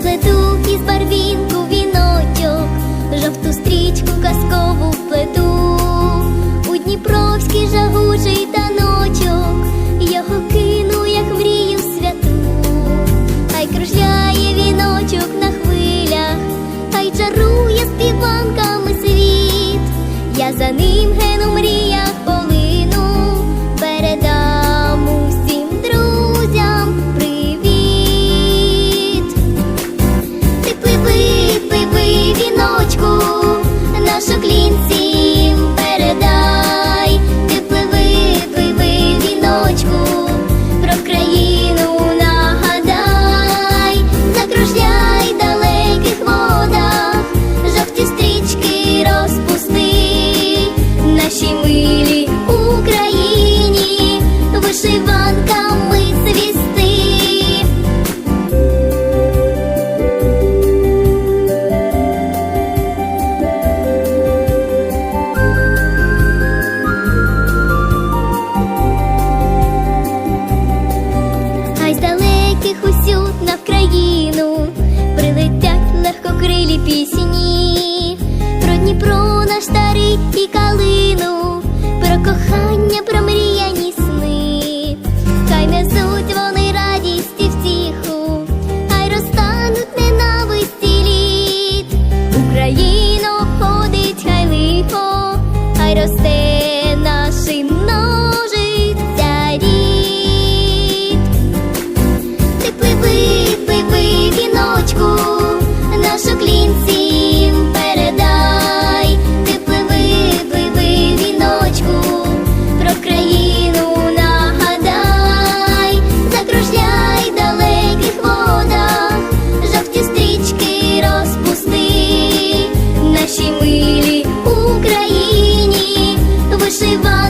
сплету із барвінку віночок, жовту стрічку казкову плету, у Дніпровський жагучий таночок, його кину, як мрію святу, хай кружляє віночок на хвилях, хай чарує співанками світ, я за ним нашу передай, ти віночку, про країну нагадай, закружляй далеких водах, жовті стрічки розпусти, нашій милій Україні, Take нашій милій Україні вишиванка.